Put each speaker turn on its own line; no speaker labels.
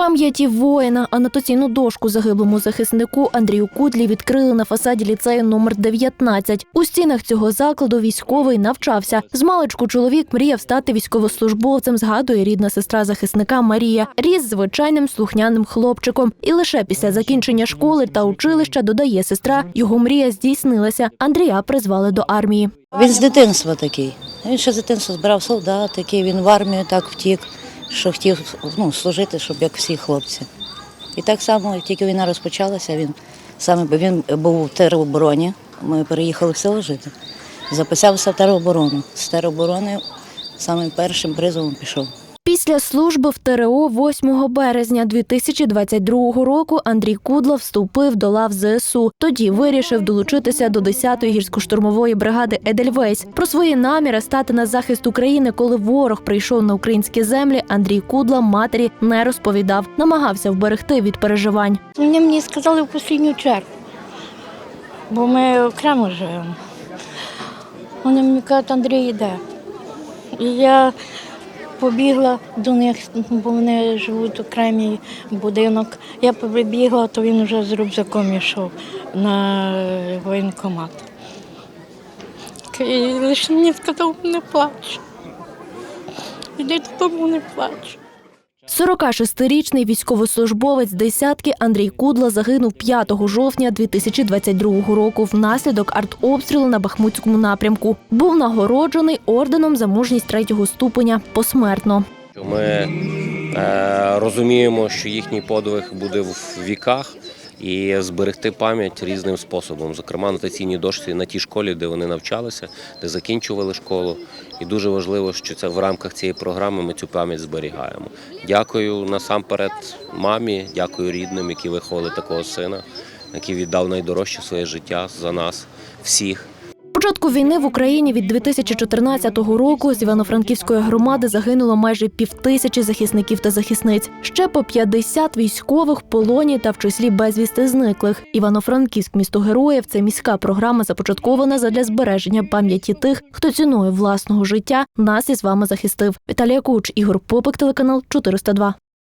Пам'яті воїна анотаційну дошку загиблому захиснику Андрію Кудлі відкрили на фасаді ліцею номер 19. У стінах цього закладу військовий навчався. З маличку чоловік мріяв стати військовослужбовцем. Згадує рідна сестра захисника Марія. Ріс звичайним слухняним хлопчиком. І лише після закінчення школи та училища додає сестра, його мрія здійснилася. Андрія призвали до армії.
Він з дитинства такий. Він ще з дитинства збирав солдат, такий він в армію так втік, що хотів ну, служити, щоб як всі хлопці. І так само, як тільки війна розпочалася, він саме він був в теробороні. Ми переїхали в село жити. Записався в тероборону. З тероборони самим першим призовом пішов.
Після служби в ТРО 8 березня 2022 року Андрій Кудла вступив до лав ЗСУ. Тоді вирішив долучитися до 10-ї гірсько-штурмової бригади Едельвейс. Про свої наміри стати на захист України, коли ворог прийшов на українські землі. Андрій Кудла матері не розповідав, намагався вберегти від переживань.
Вони мені сказали в останню чергу, бо ми окремо живемо. Вони мені кажуть, Андрій йде. І я побігла до них, бо вони живуть окремий будинок. Я побігла, то він вже з рюкзаком йшов на воєнкомат. І лише мені сказав, не плач. Іди додому, не плач.
46-річний військовослужбовець десятки Андрій Кудла загинув 5 жовтня 2022 року внаслідок артобстрілу на Бахмутському напрямку. Був нагороджений орденом за мужність третього ступеня посмертно.
Ми е, розуміємо, що їхній подвиг буде в віках і зберегти пам'ять різним способом, зокрема на таційній дошці на тій школі, де вони навчалися, де закінчували школу. І дуже важливо, що це в рамках цієї програми ми цю пам'ять зберігаємо. Дякую насамперед мамі, дякую рідним, які виховали такого сина, який віддав найдорожче своє життя за нас всіх.
Початку війни в Україні від 2014 року з Івано-Франківської громади загинуло майже півтисячі захисників та захисниць. Ще по 50 військових полоні та в числі безвісти зниклих. Івано-Франківськ місто героїв це міська програма, започаткована задля збереження пам'яті тих, хто ціною власного життя нас із вами захистив. Віталія Куч, Ігор Попик, телеканал 402.